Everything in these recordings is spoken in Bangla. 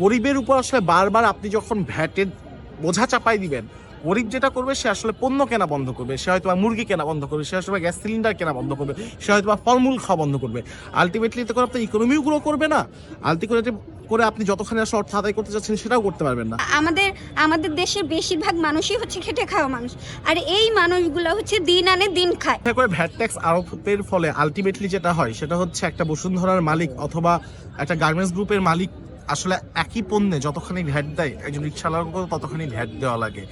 গরিবের উপর আসলে বারবার আপনি যখন ভ্যাটের বোঝা চাপাই দিবেন গরিব যেটা করবে সে আসলে পণ্য কেনা বন্ধ করবে সে হয়তো মুরগি কেনা বন্ধ করবে সে হয়তো গ্যাস সিলিন্ডার কেনা বন্ধ করবে সে হয়তো বা ফলমূল খাওয়া বন্ধ করবে। আলটিমেটলি তো করে আপনার ইকোনমিও গ্রো করবে না। আলটিমেটলি করে আপনি যতখানি আসলে অর্থ আদায় করতে চাচ্ছেন সেটাও করতে পারবেন না। আমাদের আমাদের দেশের বেশিরভাগ মানুষই হচ্ছে খেটে খাওয়া মানুষ। আর এই মানুষগুলো হচ্ছে দিন আনে দিন খায়। এটা করে ভ্যাট ট্যাক্স আরোপের ফলে আলটিমেটলি যেটা হয় সেটা হচ্ছে একটা বসুন্ধরার মালিক অথবা একটা গার্মেন্টস গ্রুপের মালিক আসলে একই পণ্যে যতখানি ভ্যাট দেয় একজন রিক্সাওয়ালাকেও ততখানি ভ্যাট দেওয়া লাগে।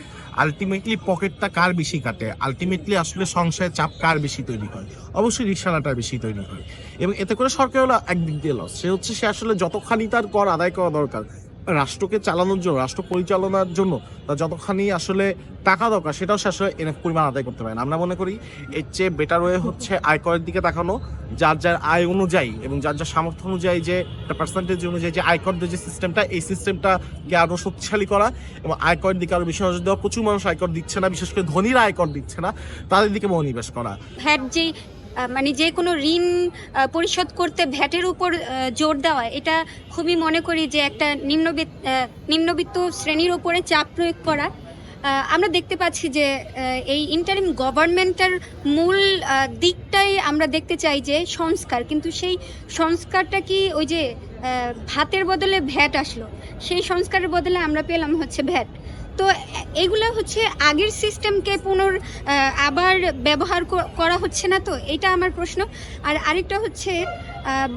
আলটিমেটলি পকেটটা কার বেশি কাটে? আলটিমেটলি আসলে সংশয়ের চাপ কার বেশি তৈরি হয়? অবশ্যই রিক্সাওয়ালাটা বেশি তৈরি হয়। এবং এতে করে সরকার হলো একদিক দিয়ে লস সে হচ্ছে সে আসলে যতখানি তার কর আদায় করা দরকার রাষ্ট্রকে চালানোর জন্য, রাষ্ট্র পরিচালনার জন্য তার যতখানি আসলে টাকা দরকার, সেটাও সে আসলে এনে পরিমাণ আদায় করতে পারে না। আমরা মনে করি এর চেয়ে বেটার ওয়ে হচ্ছে আয়করের দিকে তাকানো, যার যার আয় অনুযায়ী এবং যার যার সামর্থ্য অনুযায়ী যে, একটা পার্সেন্টেজ অনুযায়ী যে আয়করদের যে সিস্টেমটা এই সিস্টেমটাকে আরও শক্তিশালী করা এবং আয়করের দিকে আরও বেশি নজর দেওয়া, প্রচুর মানুষ আয়কর দিচ্ছে না, বিশেষ করে ধনীরা আয়কর দিচ্ছে না, তাদের দিকে মনোনিবেশ করা। ভ্যাট যেই মানে যে কোনো ঋণ পরিশোধ করতে ভ্যাটের উপর জোর দেওয়া, এটা খুবই মনে করি যে একটা নিম্নবিত্ত নিম্নবিত্ত শ্রেণির উপরে চাপ প্রয়োগ করা। আমরা দেখতে পাচ্ছি যে এই ইন্টারিম গভর্নমেন্টের মূল দিকটাই আমরা দেখতে চাই যে সংস্কার, কিন্তু সেই সংস্কারটা কি ওই যে ভাতের বদলে ভ্যাট আসলো? সেই সংস্কারের বদলে আমরা পেলাম হচ্ছে ভ্যাট। তো এগুলো হচ্ছে আগের সিস্টেমকে পুনর আবার ব্যবহার করা হচ্ছে না তো? এটা আমার প্রশ্ন। আর আরেকটা হচ্ছে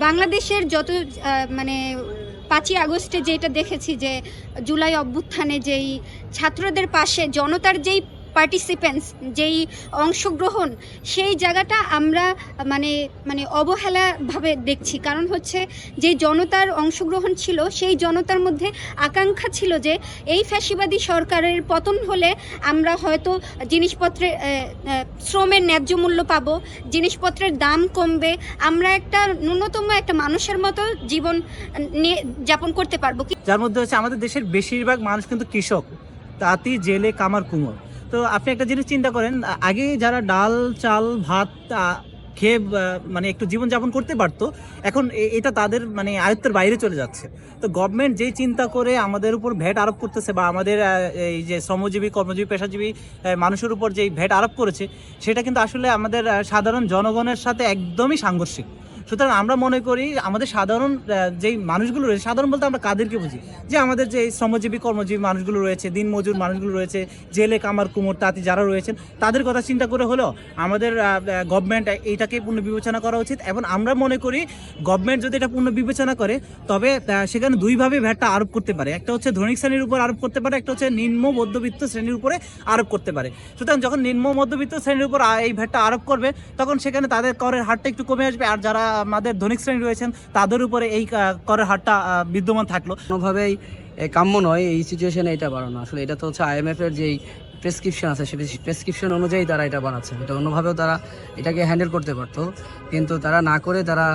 বাংলাদেশের যত মানে পাঁচই আগস্টে যেটা দেখেছি যে, জুলাই অভ্যুত্থানে যেই ছাত্রদের পাশে জনতার যেই পার্টিসিপেন্টস যেই অংশগ্রহণ সেই জায়গাটা আমরা মানে মানে অবহেলাভাবে দেখছি। কারণ হচ্ছে যে জনতার অংশগ্রহণ ছিল সেই জনতার মধ্যে আকাঙ্ক্ষা ছিল যে এই ফ্যাসিবাদী সরকারের পতন হলে আমরা হয়তো আহ, শ্রমের ন্যায্য মূল্য পাব জিনিসপত্রের দাম কমবে আমরা একটা ন্যূনতম একটা মানুষের মতো জীবন নিয়ে যাপন করতে পারব। যার মধ্যে হচ্ছে আমাদের দেশের বেশিরভাগ মানুষ কিন্তু কৃষক। তাঁতি জেলে কামার কুমোর। তো আপনি একটা জিনিস চিন্তা করেন, আগে যারা ডাল, চাল, ভাত খেয়ে মানে একটু জীবনযাপন করতে পারতো, এখন এটা তাদের মানে আয়ত্তের বাইরে চলে যাচ্ছে। তো গভর্নমেন্ট যেই চিন্তা করে আমাদের উপর ভ্যাট আরোপ করতেছে বা আমাদের এই যে শ্রমজীবী, কর্মজীবী, পেশাজীবী মানুষের উপর যেই ভ্যাট আরোপ করেছে, সেটা কিন্তু আসলে আমাদের সাধারণ জনগণের সাথে একদমই সাংঘর্ষিক। সুতরাং আমরা মনে করি আমাদের সাধারণ যেই মানুষগুলো রয়েছে, সাধারণ বলতে আমরা কাদেরকে বুঝি। যে আমাদের যে শ্রমজীবী, কর্মজীবী মানুষগুলো রয়েছে দিনমজুর মানুষগুলো রয়েছে, জেলে কামার, কুমোর, তাঁতি যারা রয়েছেন, তাদের কথা চিন্তা করে হলেও আমাদের গভর্নমেন্ট এইটাকে পূর্ণ বিবেচনা করা উচিত এবং আমরা মনে করি গভর্নমেন্ট যদি এটা পূর্ণ বিবেচনা করে, তবে সেখানে দুইভাবে ভ্যাটটা আরোপ করতে পারে। একটা হচ্ছে ধনিক শ্রেণির উপর আরোপ করতে পারে, একটা হচ্ছে নিম্ন মধ্যবিত্ত শ্রেণির উপরে আরোপ করতে পারে। সুতরাং যখন নিম্ন মধ্যবিত্ত শ্রেণির উপর এই ভ্যাটটা আরোপ করবে, তখন সেখানে তাদের করের হারটা একটু কমে আসবে। আর যারা আমাদের ধনিক শ্রেণি রয়েছেন, তাদের উপরে এই করের হারটা বিদ্যমান থাকল। কোনোভাবেই কাম্য নয় এই সিচুয়েশনে এটা বাড়ানো। আসলে এটা তো হচ্ছে আইএমএফ এর যেই প্রেসক্রিপশন আছে সেটা প্রেসক্রিপশন অনুযায়ী তারা এটা বানাচ্ছে। এটা অন্যভাবেও তারা এটাকে হ্যান্ডেল করতে পারতো। কিন্তু তারা না করে তারা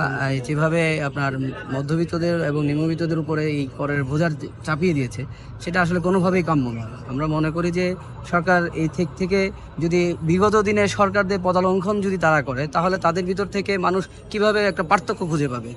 যেভাবে আপনার মধ্যবিত্তদের এবং নিম্নবিত্তদের উপরে এই করের বোঝার চাপিয়ে দিয়েছে, সেটা আসলে কোনোভাবেই কাম্য নয় আমরা মনে করি যে সরকার এই থেকে থেকে যদি বিগত দিনে সরকারদের পদালঙ্ঘন যদি তারা করে, তাহলে তাদের ভিতর থেকে মানুষ কীভাবে একটা পার্থক্য খুঁজে পাবে?